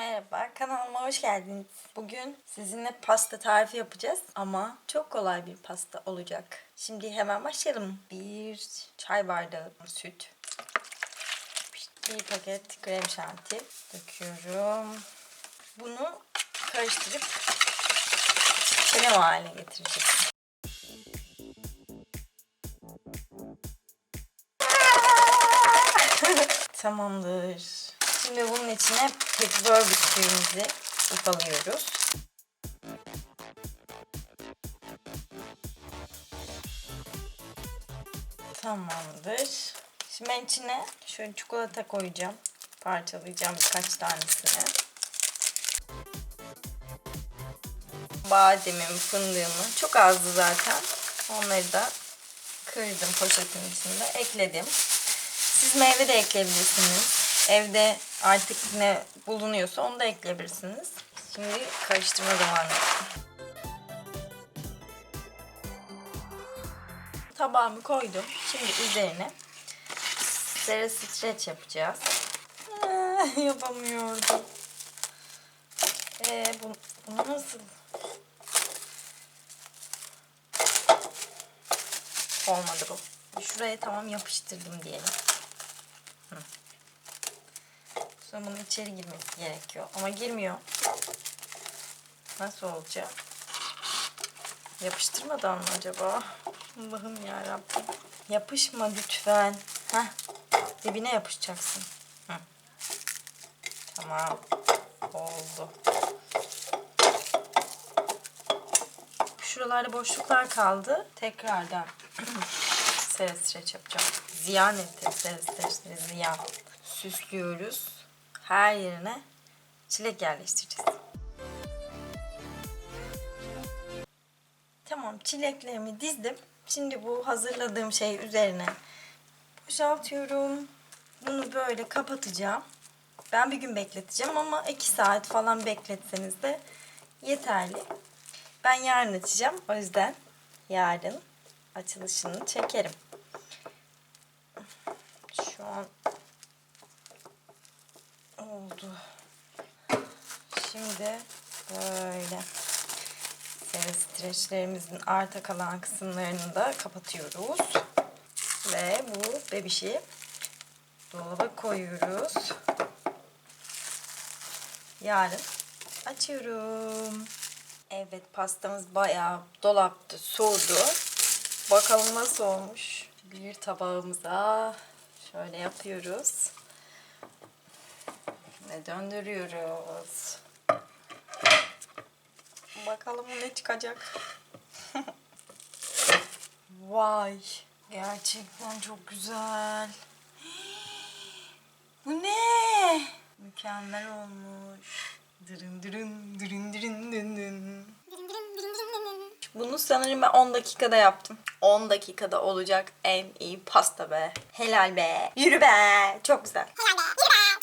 Merhaba, kanalıma hoş geldiniz. Bugün sizinle pasta tarifi yapacağız ama çok kolay bir pasta olacak. Şimdi hemen başlayalım. Bir çay bardağı süt, bir paket krem şanti döküyorum. Bunu karıştırıp krem haline getireceğiz. Tamamdır. Şimdi bunun içine petibör bisküvimizi ufalıyoruz. Tamamdır. Şimdi ben içine şöyle çikolata koyacağım. Parçalayacağım birkaç tanesini. Bademim, fındığımı çok azdı zaten. Onları da kırdım poşetin içinde. Ekledim. Siz meyve de ekleyebilirsiniz. Evde artık ne bulunuyorsa onu da ekleyebilirsiniz. Şimdi karıştırma zamanı. Tabağımı koydum. Şimdi üzerine sera streç yapacağız. Ah, Yapamıyordum. Ee, bu, bunu nasıl? Olmadı bu. Şuraya tamam yapıştırdım diyelim. Sonra bunun içeri girmesi gerekiyor. Ama girmiyor. Nasıl olacak? Yapıştırmadan mı acaba? Allah'ım yarabbim. Yapışma lütfen. Heh. Dibine yapışacaksın. Hı. Tamam. Oldu. Şuralarda boşluklar kaldı. Tekrardan sera streç yapacağım. Ziyan etti sera streçleri ziyan. Süslüyoruz. Her yerine çilek yerleştireceğiz. Tamam çileklerimi dizdim. Şimdi bu hazırladığım şey üzerine boşaltıyorum. Bunu böyle kapatacağım. Ben bir gün bekleteceğim ama iki saat falan bekletseniz de yeterli. Ben yarın açacağım. O yüzden yarın açılışını çekerim. Şimdi böyle sera streçlerimizin arta kalan kısımlarını da kapatıyoruz. Ve bu bebişi dolaba koyuyoruz. Yarın açıyorum. Evet pastamız bayağı dolapta soğudu. Bakalım nasıl olmuş. Bir tabağımıza şöyle yapıyoruz. Ve döndürüyoruz. Bakalım ne çıkacak. Vay. Gerçekten çok güzel. Bu ne? Mükemmel olmuş. Dırın dırın dırın dırın dın dın. Bunu sanırım ben 10 dakikada yaptım. 10 dakikada olacak en iyi pasta be. Helal be. Yürü be. Çok güzel. Helal be.